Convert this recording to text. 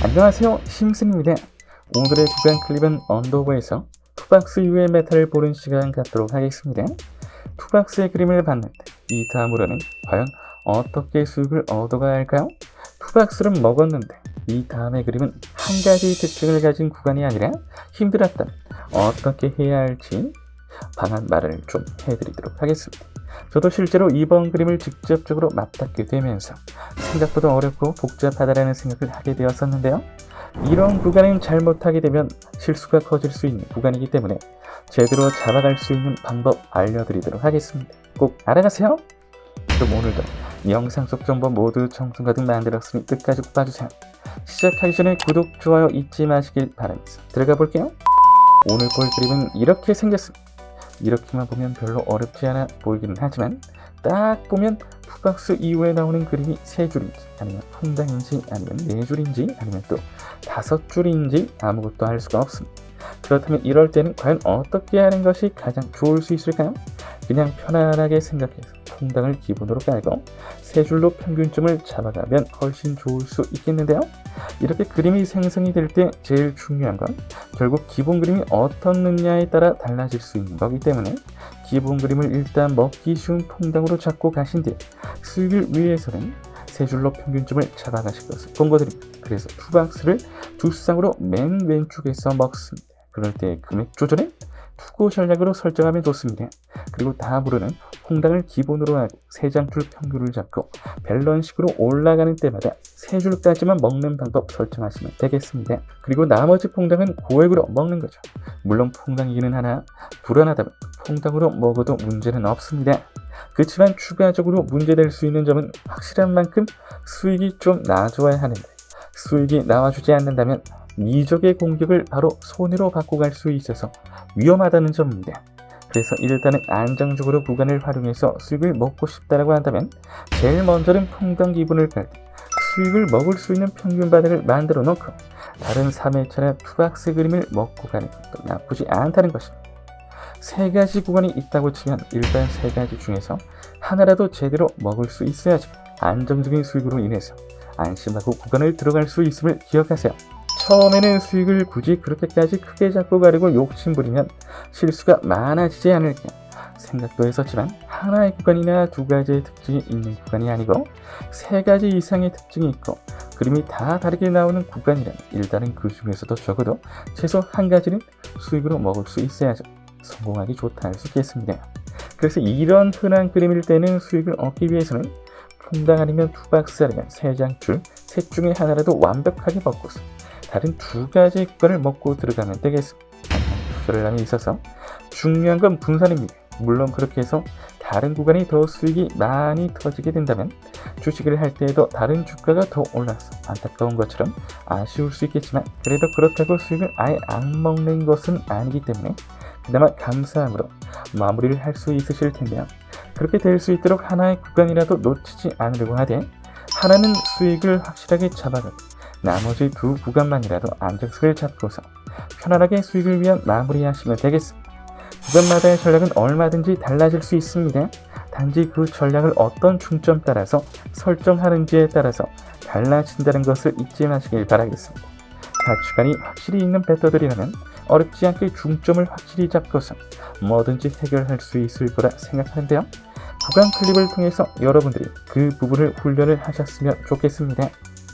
안녕하세요 심슨입니다 오늘의 구간 클립은 언더고에서 투박스 이후의 메타를 보는 시간 갖도록 하겠습니다 투박스의 그림을 봤는데 이 다음으로는 과연 어떻게 수익을 얻어가야 할까요? 투박스를 먹었는데 이 다음의 그림은 한 가지 특징을 가진 구간이 아니라 힘들었다면 어떻게 해야 할지 방안 말을 좀 해드리도록 하겠습니다. 저도 실제로 이번 그림을 직접적으로 맞닿게 되면서 생각보다 어렵고 복잡하다라는 생각을 하게 되었었는데요. 이런 구간은 잘못하게 되면 실수가 커질 수 있는 구간이기 때문에 제대로 잡아갈 수 있는 방법 알려드리도록 하겠습니다. 꼭 알아가세요. 그럼 오늘도 영상 속 정보 모두 정성 가득 만들었으니 끝까지 꼭 봐주세요. 시작하기 전에 구독, 좋아요 잊지 마시길 바라면서 들어가 볼게요. 오늘 볼 그림은 이렇게 생겼습니다. 이렇게만 보면 별로 어렵지 않아 보이기는 하지만 딱 보면 푸박스 이후에 나오는 그림이 세 줄인지 아니면 풍당인지 아니면 네 줄인지 아니면 또 다섯 줄인지 아무것도 알 수가 없습니다. 그렇다면 이럴 때는 과연 어떻게 하는 것이 가장 좋을 수 있을까요? 그냥 편안하게 생각해서 풍당을 기본으로 깔고 세 줄로 평균점을 잡아가면 훨씬 좋을 수 있겠는데요. 이렇게 그림이 생성이 될 때 제일 중요한 건 결국 기본 그림이 어떻느냐에 따라 달라질 수 있는 거기 때문에 기본 그림을 일단 먹기 쉬운 통당으로 잡고 가신 뒤 수익을 위해서는 세 줄로 평균점을 잡아가실 것을 권고드립니다. 그래서 투박스를 두 쌍으로 맨 왼쪽에서 먹습니다. 그럴 때 금액 조절에 투고 전략으로 설정하면 좋습니다. 그리고 다음으로는 홍당을 기본으로 하고 세 장줄 평균을 잡고 밸런식으로 올라가는 때마다 세 줄까지만 먹는 방법 설정하시면 되겠습니다. 그리고 나머지 퐁당은 고액으로 먹는 거죠. 물론 퐁당이기는 하나 불안하다면 퐁당으로 먹어도 문제는 없습니다. 그렇지만 추가적으로 문제될 수 있는 점은 확실한 만큼 수익이 좀 나아져야 하는데 수익이 나와주지 않는다면 미적의 공격을 바로 손해로 받고 갈수 있어서 위험하다는 점입니다. 그래서 일단은 안정적으로 구간을 활용해서 수익을 먹고 싶다라고 한다면 제일 먼저는 퐁당 기분을 깔때 수익을 먹을 수 있는 평균 바닥을 만들어 놓고 다른 3회차나 투박스 그림을 먹고 가는 것도 나쁘지 않다는 것입니다. 세 가지 구간이 있다고 치면 일단 세 가지 중에서 하나라도 제대로 먹을 수 있어야지 안정적인 수익으로 인해서 안심하고 구간을 들어갈 수 있음을 기억하세요. 처음에는 수익을 굳이 그렇게까지 크게 잡고 가려고 욕심부리면 실수가 많아지지 않을까 생각도 했었지만 하나의 구간이나 두 가지의 특징이 있는 구간이 아니고 세 가지 이상의 특징이 있고 그림이 다 다르게 나오는 구간이라면 일단은 그 중에서도 적어도 최소 한 가지는 수익으로 먹을 수 있어야죠. 성공하기 좋다 할 수 있겠습니다. 그래서 이런 흔한 그림일 때는 수익을 얻기 위해서는 풍당 아니면 투박스 아니면 세 장줄 셋 중에 하나라도 완벽하게 먹고서 다른 두 가지 구간을 먹고 들어가면 되겠습니다. 투자를 있어서 중요한 건 분산입니다. 물론 그렇게 해서 다른 구간이 더 수익이 많이 터지게 된다면 주식을 할 때에도 다른 주가가 더 올라서 안타까운 것처럼 아쉬울 수 있겠지만 그래도 그렇다고 수익을 아예 안 먹는 것은 아니기 때문에 그나마 감사함으로 마무리를 할 수 있으실 텐데요. 그렇게 될 수 있도록 하나의 구간이라도 놓치지 않으려고 하되 하나는 수익을 확실하게 잡아가고 나머지 두 구간만이라도 안정성을 잡고서 편안하게 수익을 위한 마무리하시면 되겠습니다. 구간마다의 전략은 얼마든지 달라질 수 있습니다. 단지 그 전략을 어떤 중점 따라서 설정하는지에 따라서 달라진다는 것을 잊지 마시길 바라겠습니다. 가치관이 확실히 있는 배터들이라면 어렵지 않게 중점을 확실히 잡고서 뭐든지 해결할 수 있을 거라 생각하는데요. 구간 클립을 통해서 여러분들이 그 부분을 훈련을 하셨으면 좋겠습니다.